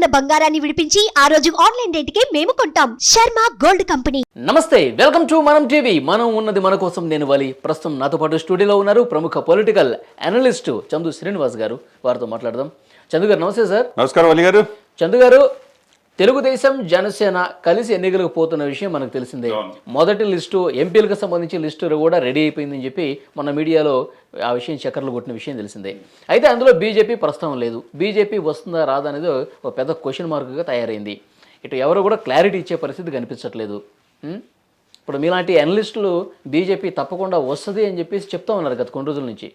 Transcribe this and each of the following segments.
ఉన్న బంగారాన్ని విడిపించి ఆ రోజు ఆన్లైన్ రేటుకే మేము కొంటాం. Sharma gold company. నమస్తే వెల్కమ్ టు మనం టీవీ. మనం ఉన్నది మన కోసం నేను వలి. ప్రస్తుతం నాతో పాటు స్టూడియోలో ఉన్నారు ప్రముఖ పొలిటికల్ అనలిస్ట్ చందు శ్రీనివాస్ గారు. వారితో మాట్లాడదాం. చందు గారు నమస్తే సార్. నమస్కారం అలీ గారు. చందు గారు తెలుగుదేశం జనసేన కలిసి ఎన్నికలకు పోతున్న విషయం మనకు తెలిసిందే. మొదటి లిస్టు ఎంపీలకు సంబంధించి లిస్టు కూడా రెడీ అయిపోయిందని చెప్పి మన మీడియాలో ఆ విషయం చక్కర్లు కొట్టిన విషయం తెలిసిందే. అయితే అందులో బీజేపీ ప్రస్తుతం లేదు. బీజేపీ వస్తుందా రాదా అనేది ఒక పెద్ద క్వశ్చన్ మార్క్గా తయారైంది. ఇటు ఎవరు కూడా క్లారిటీ ఇచ్చే పరిస్థితి కనిపించట్లేదు? ఇప్పుడు మీలాంటి అనలిస్టులు బీజేపీ తప్పకుండా వస్తుంది అని చెప్పేసి చెప్తా ఉన్నారు గత కొన్ని రోజుల నుంచి.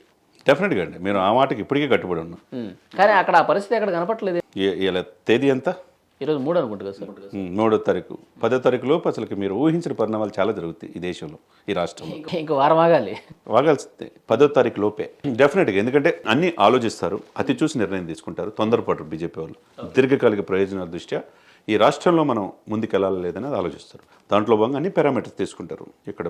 డెఫినెట్గా అండి. మీరు ఆ మాటకి ఇప్పటికే కట్టుబడి ఉన్నాం. కానీ అక్కడ ఆ పరిస్థితి అక్కడ కనపట్లేదు తేదీ ఎంత? ఈరోజు మూడు అనుకుంటా కదా సార్. మూడో తారీఖు. పదో తారీఖు లోపు అసలుకి మీరు ఊహించిన పరిణామాలు చాలా జరుగుతాయి ఈ దేశంలో ఈ రాష్ట్రంలో. ఇంకా- వారం ఆగాలి. వాగాల్సిందే. పదో తారీఖు లోపే. డెఫినెట్గా ఎందుకంటే అన్ని ఆలోచిస్తారు అతి చూసి నిర్ణయం తీసుకుంటారు తొందరపాటు బీజేపీ వాళ్ళు. దీర్ఘకాలిక ప్రయోజనాల దృష్ట్యా ఈ రాష్ట్రంలో మనం ముందుకెళ్ళాలి లేదనేది ఆలోచిస్తారు. దాంట్లో భాగంగా అన్ని పారామీటర్స్ తీసుకుంటారు. ఇక్కడ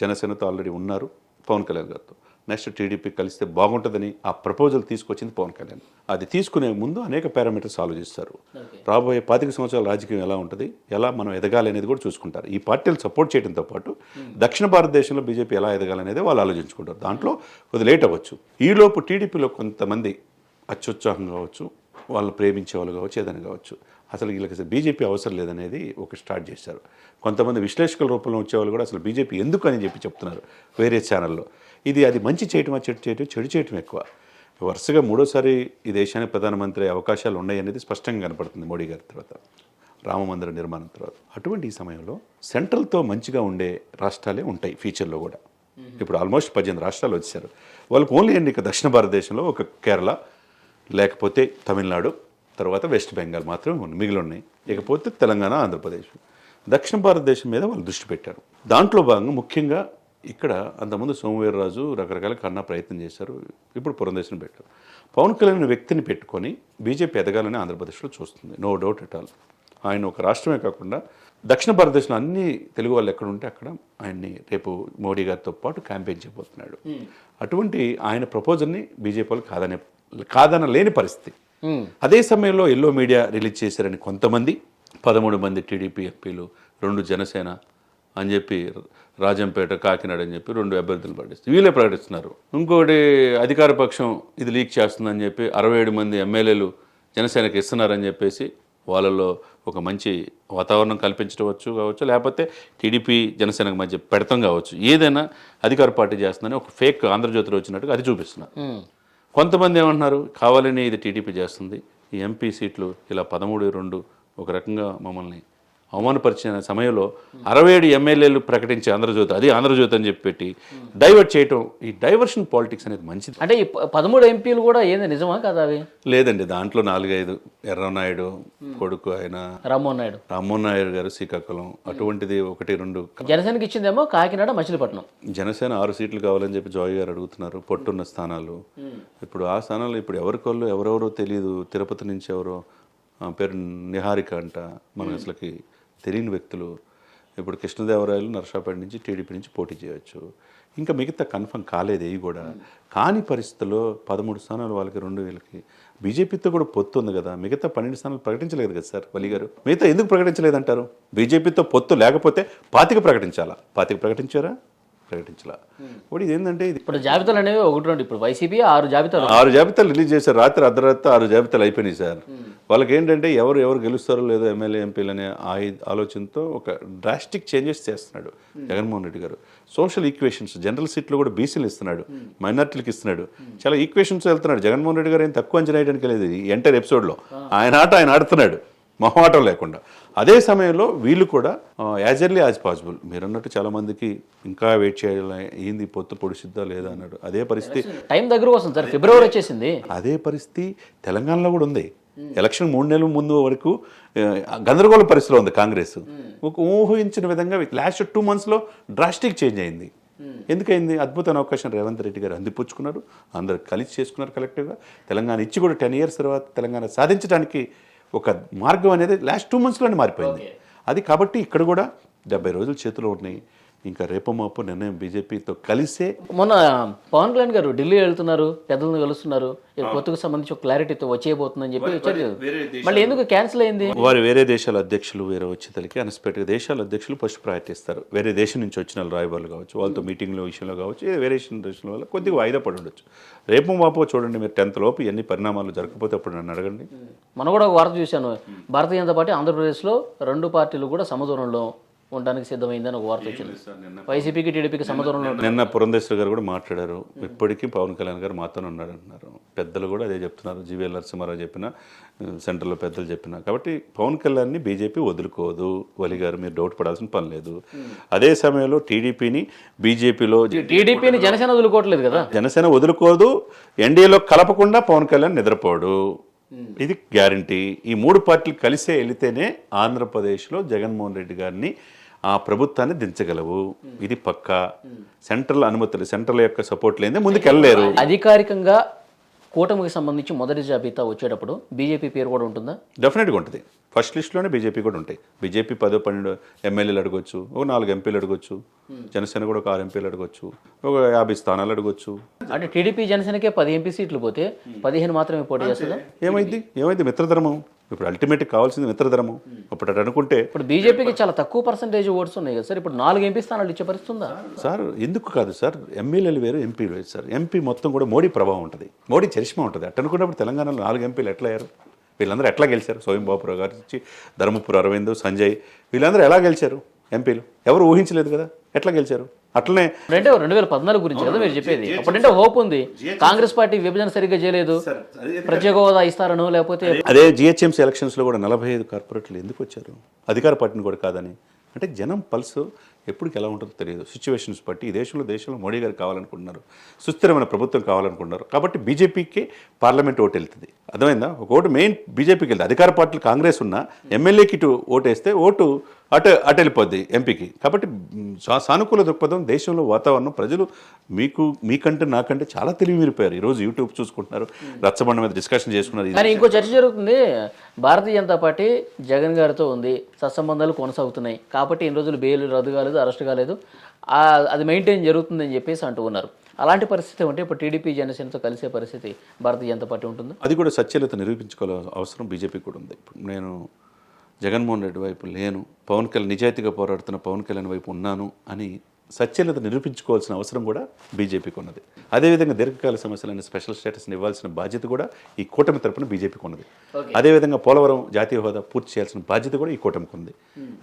జనసేనతో ఆల్రెడీ ఉన్నారు పవన్ కళ్యాణ్ గారితో. నెక్స్ట్ టీడీపీ కలిస్తే బాగుంటుందని ఆ ప్రపోజల్ తీసుకొచ్చింది పవన్ కళ్యాణ్. అది తీసుకునే ముందు అనేక పారామీటర్స్ ఆలోచిస్తారు రాబోయే పాతిక సంవత్సరాల రాజకీయం ఎలా ఉంటుంది? ఎలా మనం ఎదగాలి అనేది కూడా చూసుకుంటారు. ఈ పార్టీలు సపోర్ట్ చేయడంతో పాటు దక్షిణ భారతదేశంలో బీజేపీ ఎలా ఎదగాలనేది వాళ్ళు ఆలోచించుకుంటారు. దాంట్లో కొద్ది లేట్ అవ్వచ్చు. ఈలోపు టీడీపీలో కొంతమంది అత్యుత్సాహం కావచ్చు వాళ్ళు ప్రేమించే వాళ్ళు కావచ్చు ఏదైనా కావచ్చు. అసలు వీళ్ళకి అసలు బీజేపీ అవసరం లేదనేది ఒక స్టార్ట్ చేశారు. కొంతమంది విశ్లేషకుల రూపంలో వచ్చేవాళ్ళు కూడా అసలు బీజేపీ ఎందుకు అని చెప్పి చెప్తున్నారు వేరే ఛానల్లో. ఇది అది మంచి చేయటమా చెడు చేయటం చెడు చేయటం ఎక్కువ. వరుసగా మూడోసారి ఈ దేశానికి ప్రధానమంత్రి అయ్యే అవకాశాలు ఉన్నాయి అనేది స్పష్టంగా కనపడుతుంది మోడీ గారి తర్వాత రామ మందిర నిర్మాణం తర్వాత. అటువంటి ఈ సమయంలో సెంట్రల్తో మంచిగా ఉండే రాష్ట్రాలే ఉంటాయి ఫ్యూచర్లో కూడా. ఇప్పుడు ఆల్మోస్ట్ పద్దెనిమిది రాష్ట్రాలు వచ్చారు వాళ్ళకి ఓన్లీ ఎన్నిక దక్షిణ భారతదేశంలో ఒక కేరళ లేకపోతే తమిళనాడు తర్వాత వెస్ట్ బెంగాల్ మాత్రమే ఉన్నాయి మిగిలి ఉన్నాయి ఇకపోతే తెలంగాణ ఆంధ్రప్రదేశ్. దక్షిణ భారతదేశం మీద వాళ్ళు దృష్టి పెట్టారు. దాంట్లో భాగంగా ముఖ్యంగా ఇక్కడ అంతకుముందు సోమవీర్రాజు రకరకాల కన్నా ప్రయత్నం చేశారు ఇప్పుడు పురంధేశ్వరం పెట్టారు. పవన్ కళ్యాణ్ వ్యక్తిని పెట్టుకొని బీజేపీ ఎదగాలని ఆంధ్రప్రదేశ్లో చూస్తుంది నో డౌట్ ఎట్ ఆల్. ఆయన ఒక రాష్ట్రమే కాకుండా దక్షిణ భారతదేశంలో అన్ని తెలుగు వాళ్ళు ఎక్కడ ఉంటే అక్కడ ఆయన్ని రేపు మోడీ గారితో పాటు క్యాంపెయిన్ చేయబోతున్నాడు. అటువంటి ఆయన ప్రపోజల్ని బీజేపీ వాళ్ళు కాదనే కాదన లేని పరిస్థితి. అదే సమయంలో ఎల్లో మీడియా రిలీజ్ చేశారని కొంతమంది పదమూడు మంది టీడీపీ ఎంపీలు రెండు జనసేన అని చెప్పి రాజంపేట కాకినాడ అని చెప్పి రెండు అభ్యర్థులు ప్రకటిస్తారు వీళ్ళే ప్రకటిస్తున్నారు. ఇంకోటి అధికార పక్షం ఇది లీక్ చేస్తుందని చెప్పి అరవై ఏడు మంది ఎమ్మెల్యేలు జనసేనకి ఇస్తున్నారని చెప్పేసి వాళ్ళలో ఒక మంచి వాతావరణం కల్పించవచ్చు కావచ్చు లేకపోతే టీడీపీ జనసేనకు మధ్య పెడతాం కావచ్చు. ఏదైనా అధికార పార్టీ చేస్తుందని ఒక ఫేక్ ఆంధ్రజ్యోతిలో వచ్చినట్టుగా అది చూపిస్తున్నారు. ఉం. కొంతమంది ఏమంటున్నారు కావాలని ఇది టీడీపీ చేస్తుంది ఈ ఎంపీ సీట్లు ఇలా పదమూడు రెండు ఒక రకంగా మమ్మల్ని అవమానపరిచిన సమయంలో అరవై ఏడు ఎమ్మెల్యేలు ప్రకటించి ఆంధ్రజ్యోతి అది ఆంధ్రజ్యోతి అని చెప్పి పెట్టి డైవర్ట్ చేయటం ఈ డైవర్షన్ పాలిటిక్స్ అనేది మంచిది. అంటే ఈ పదమూడు ఎంపీలు కూడా ఏంది నిజమా కదా అవి? లేదండి దాంట్లో నాలుగైదు ఎర్రనాయుడు కొడుకు ఆయన రామ్మోహన్ నాయుడు. రామ్మోహన్ నాయుడు గారు శ్రీకాకుళం అటువంటిది ఒకటి రెండు జనసేనకి ఇచ్చిందేమో కాకినాడ మచిలీపట్నం. జనసేన ఆరు సీట్లు కావాలని చెప్పి జాయ్ గారు అడుగుతున్నారు పొట్టున్న స్థానాలు. ఇప్పుడు ఆ స్థానాలు ఇప్పుడు ఎవరికోళ్ళు ఎవరెవరో తెలియదు తిరుపతి నుంచి ఎవరో పేరు నిహారిక అంట మనకు అసలుకి. తెలియని వ్యక్తులు ఇప్పుడు కృష్ణదేవరాయలు నరసాపేట నుంచి టీడీపీ నుంచి పోటీ చేయవచ్చు ఇంకా మిగతా కన్ఫర్మ్ కాలేదు ఇవి కూడా. కాని పరిస్థితుల్లో పదమూడు స్థానాలు వాళ్ళకి రెండు వేలకి బీజేపీతో కూడా పొత్తు ఉంది కదా. మిగతా పన్నెండు స్థానాలు ప్రకటించలేదు కదా సార్ వలి గారు? మిగతా ఎందుకు ప్రకటించలేదంటారు? బీజేపీతో పొత్తు లేకపోతే పాతిక ప్రకటించాలా? పాతిక ప్రకటించారా? ప్రకటించలా. ఇప్పుడు ఇది ఏంటంటే ఇది ఇప్పుడు జాబితాలు అనేవి ఒకటి రెండు ఇప్పుడు వైసీపీ ఆరు జాబితాలు. ఆరు జాబితాలు రిలీజ్ చేశారు. రాత్రి అర్ధరాత్రి ఆరు జాబితాలు అయిపోయినాయి సార్. వాళ్ళకి ఏంటంటే ఎవరు ఎవరు గెలుస్తారో లేదో ఎమ్మెల్యే ఎంపీలు అనే ఆలోచనతో ఒక డ్రాస్టిక్ చేంజెస్ చేస్తున్నాడు జగన్మోహన్ రెడ్డి గారు. సోషల్ ఈక్వేషన్స్ జనరల్ సీట్లు కూడా బీసీలు ఇస్తున్నాడు మైనార్టీలకు ఇస్తున్నాడు. చాలా ఈక్వేషన్స్ వెళ్తున్నాడు. జగన్మోహన్ రెడ్డి గారు ఏం తక్కువ అంచనా వేయడానికి లేదు ఈ ఎంటైర్ ఎపిసోడ్లో ఆయన ఆట ఆయన ఆడుతున్నాడు. మొహమాటం లేకుండా. అదే సమయంలో వీళ్ళు కూడా యాజ్ ఎర్లీ యాజ్ పాసిబుల్. మీరు అన్నట్టు చాలా మందికి ఇంకా వెయిట్ చేయాలి ఏంది పొత్తు పొడిసిద్దా లేదా అన్నాడు. అదే పరిస్థితి టైం దగ్గర వస్తుంది సార్ ఫిబ్రవరి వచ్చేసింది. అదే పరిస్థితి తెలంగాణలో కూడా ఉంది. ఎలక్షన్ మూడు నెలల ముందు వరకు గందరగోళ పరిస్థితిలో ఉంది కాంగ్రెస్. ఒక ఊహించిన విధంగా లాస్ట్ టూ మంత్స్లో డ్రాస్టిక్ చేంజ్ అయింది. ఎందుకైంది? అద్భుతమైన అవకాశం రేవంత్ రెడ్డి గారు అందిపుచ్చుకున్నారు. అందరు కలిసి చేసుకున్నారు కలెక్టివ్గా తెలంగాణ ఇచ్చి కూడా టెన్ ఇయర్స్ తర్వాత తెలంగాణ సాధించడానికి ఒక మార్గం అనేది లాస్ట్ టూ మంత్స్లోనే మారిపోయింది. అది కాబట్టి ఇక్కడ కూడా డెబ్బై రోజులు చేతిలో ఉన్నాయి ఇంకా రేపు మాపు నిర్ణయం బీజేపీతో కలిసే మొన్న పవన్ కళ్యాణ్ గారు ఢిల్లీ వెళ్తున్నారు పెద్దలను కలుస్తున్నారు. ఇక పొత్తుకు సంబంధించి ఒక క్లారిటీతో వచ్చేయబోతుందని చెప్పి వచ్చారు. మళ్ళీ ఎందుకు క్యాన్సిల్ అయింది? వారు వేరే దేశాల అధ్యక్షులు వేరే వచ్చేతలకి అన్ఎక్స్పెక్టెడ్ దేశాల అధ్యక్షులు ఫస్ట్ ప్రయారిటీ ఇస్తారు. వేరే దేశం నుంచి వచ్చిన వాళ్ళు రాయబారులు కావచ్చు వాళ్ళతో మీటింగ్ల విషయంలో కావచ్చు వేరే దేశం వల్ల కొద్దిగా వాయిదా పడి ఉండొచ్చు. రేపు మాపో చూడండి మీరు టెన్త్ లోపు ఎన్ని పరిణామాలు జరగకపోతే అప్పుడు నన్ను అడగండి. మనం కూడా ఒక వార్త చూశాను. భారతీయ జనతా పార్టీ ఆంధ్రప్రదేశ్లో రెండు పార్టీలు కూడా సమదూరంలో ఉండడానికి సిద్ధమైందని ఒక వార్త వచ్చింది. వైసీపీకి టీడీపీకి సమదూరంలో నిన్న పురంధేశ్వరి గారు కూడా మాట్లాడారు. ఇప్పటికీ పవన్ కళ్యాణ్ గారు మాతోనే ఉన్నాడు అంటున్నారు పెద్దలు కూడా అదే చెప్తున్నారు. జీవీఎల్ నరసింహారావు చెప్పిన సెంట్రల్లో పెద్దలు చెప్పిన. కాబట్టి పవన్ కళ్యాణ్ని బీజేపీ వదులుకోదు. వలి గారు మీరు డౌట్ పడాల్సిన పని లేదు. అదే సమయంలో టీడీపీని బీజేపీలో టీడీపీని జనసేన వదులుకోవట్లేదు కదా? జనసేన వదులుకోదు. ఎన్డీఏలో కలపకుండా పవన్ కళ్యాణ్ నిద్రపోడు. ఇది గ్యారంటీ. ఈ మూడు పార్టీలు కలిసే వెళితేనే ఆంధ్రప్రదేశ్లో జగన్మోహన్ రెడ్డి గారిని ఆ ప్రభుత్వాన్ని దించగలవు. ఇది పక్కా. సెంట్రల్ అనుమతులు సెంట్రల్ యొక్క సపోర్ట్ లేదే ముందుకు వెళ్ళలేరు అధికారికంగా కూటమికి సంబంధించి మొదటి జాబితా వచ్చేటప్పుడు బీజేపీ పేరు కూడా ఉంటుందా? డెఫినెట్గా ఉంటుంది. ఫస్ట్ లిస్ట్లోనే బీజేపీ కూడా ఉంటాయి. బీజేపీ పదో పన్నెండు ఎమ్మెల్యేలు అడగొచ్చు ఒక నాలుగు ఎంపీలు అడగొచ్చు జనసేన కూడా ఒక ఆరు ఎంపీలు అడగొచ్చు ఒక యాభై స్థానాలు అడగొచ్చు. అంటే టీడీపీ జనసేనకే పది ఎంపీ సీట్లు పోతే పదిహేను మాత్రమే పోటీ చేస్తుందా? ఏమైంది? ఏమైంది? మిత్రధర్మం. ఇప్పుడు అల్టిమేట్ కావాల్సింది మిత్రధర్మం. ఇప్పుడు అటు అనుకుంటే ఇప్పుడు బీజేపీకి చాలా తక్కువ పర్సంటేజ్ ఓట్స్ ఉన్నాయి కదా సార్. ఇప్పుడు నాలుగు ఎంపీ స్థానాలు ఇచ్చే పరిస్థితి ఉందా? సార్ ఎందుకు కాదు సార్? ఎమ్మెల్యేలు వేరు ఎంపీలు వేరు సార్. ఎంపీ మొత్తం కూడా మోడీ ప్రభావం ఉంటుంది. మోడీ చరిష్మా ఉంటుంది. అట్ట అనుకున్నప్పుడు తెలంగాణలో నాలుగు ఎంపీలు ఎట్లా అయ్యారు? వీళ్ళందరూ ఎట్లా గెలిచారు? స్వయం బాబురావు గారి నుంచి ధర్మపురి అరవింద్ సంజయ్ వీళ్ళందరూ ఎలా గెలిచారు? ఎంపీలు. ఎవరు ఊహించలేదు కదా? ఎట్లా గెలిచారు? అట్లనే అంటే రెండు వేల పద్నాలుగు గురించి కదా మీరు చెప్పేది? అప్పుడంటే హోప్ ఉంది. కాంగ్రెస్ పార్టీ విభజన సరిగ్గా చేయలేదు. ప్రత్యేక హోదా ఇస్తారను లేకపోతే అదే జిహెచ్ఎంసీ ఎలక్షన్స్లో కూడా నలభై ఐదు కార్పొరేట్లు ఎందుకు వచ్చారు? అధికార పార్టీని కూడా కాదని. అంటే జనం పల్స్ ఎప్పటికి ఎలా ఉంటుందో తెలియదు. సిచ్యువేషన్స్ బట్టి ఈ దేశంలో దేశంలో మోడీ గారు కావాలనుకుంటున్నారు. సుస్థిరమైన ప్రభుత్వం కావాలనుకుంటున్నారు. కాబట్టి బీజేపీకి పార్లమెంట్ ఓటు వెళ్తుంది. అర్థమైందా? ఒక ఓటు మెయిన్ బీజేపీకి వెళ్తుంది. అధికార పార్టీలు కాంగ్రెస్ ఉన్న ఎమ్మెల్యేకి ఇటు ఓటు వేస్తే ఓటు అటు అటు వెళ్ళిపోద్ది ఎంపీకి. కాబట్టి సా- సానుకూల దృక్పథం దేశంలో వాతావరణం ప్రజలు మీకు మీకంటే నాకంటే చాలా తెలివి మీరిపోయారు ఈరోజు యూట్యూబ్ చూసుకుంటున్నారు. రచ్చబండ మీద డిస్కషన్ చేసుకున్నారు. కానీ ఇంకో చర్చ జరుగుతుంది. భారతీయ జనతా పార్టీ జగన్ గారితో ఉంది. సత్సంబంధాలు కొనసాగుతున్నాయి. కాబట్టి ఇన్ని రోజులు బెయిల్ రద్దు కాలేదు. అరెస్ట్ కాలేదు. అది మెయింటైన్ జరుగుతుందని చెప్పేసి అంటూ ఉన్నారు. అలాంటి పరిస్థితి ఉంటే ఇప్పుడు టీడీపీ జనసేనతో కలిసే పరిస్థితి భారతీయ జనతా పార్టీ ఉంటుందా? అది కూడా సత్యలత నిరూపించుకోవాల అవసరం బీజేపీకి కూడా ఉంది. ఇప్పుడు నేను జగన్మోహన్ రెడ్డి వైపు లేను పవన్ కళ్యాణ్ నిజాయితీగా పోరాడుతున్న పవన్ కళ్యాణ్ వైపు ఉన్నాను అని సత్యలత నిరూపించుకోవాల్సిన అవసరం కూడా బీజేపీకి ఉన్నది. అదేవిధంగా దీర్ఘకాల సమస్యలైన స్పెషల్ స్టేటస్ని ఇవ్వాల్సిన బాధ్యత కూడా ఈ కూటమి తరపున బీజేపీకి ఉన్నది. అదేవిధంగా పోలవరం జాతీయ హోదా పూర్తి చేయాల్సిన బాధ్యత కూడా ఈ కూటమికి ఉంది.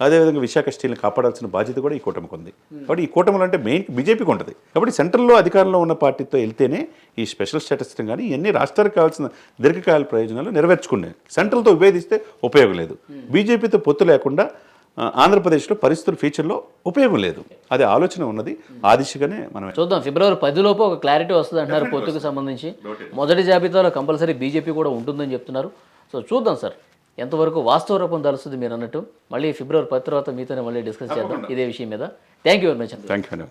అదేవిధంగా విశాఖ స్టీల్ని కాపాడాల్సిన బాధ్యత కూడా ఈ కూటమికి ఉంది. కాబట్టి ఈ కూటమిలో అంటే మెయిన్ బీజేపీకి ఉంటుంది. కాబట్టి సెంట్రల్లో అధికారంలో ఉన్న పార్టీతో వెళ్తేనే ఈ స్పెషల్ స్టేటస్ కానీ ఇవన్నీ రాష్ట్రానికి కావాల్సిన దీర్ఘకాల ప్రయోజనాలు నెరవేర్చుకున్నాయి. సెంట్రల్తో విభేదిస్తే ఉపయోగం లేదు. బీజేపీతో పొత్తు లేకుండా ఆంధ్రప్రదేశ్లో పరిస్థితుల ఫ్యూచర్లో ఉపయోగం లేదు. అదే ఆలోచన ఉన్నది. ఆ దిశగానే మనం చూద్దాం. ఫిబ్రవరి పదిలోపు ఒక క్లారిటీ వస్తుంది అంటున్నారు పొత్తుకు సంబంధించి. మొదటి జాబితాలో కంపల్సరీ బీజేపీ కూడా ఉంటుందని చెప్తున్నారు. సో చూద్దాం సార్. ఎంతవరకు వాస్తవ రూపం తలుస్తుంది మీరు అన్నట్టు. మళ్ళీ ఫిబ్రవరి పది తర్వాత మీతోనే మళ్ళీ డిస్కస్ చేద్దాం. ఇదే విషయం మీద. Thank you very much thank you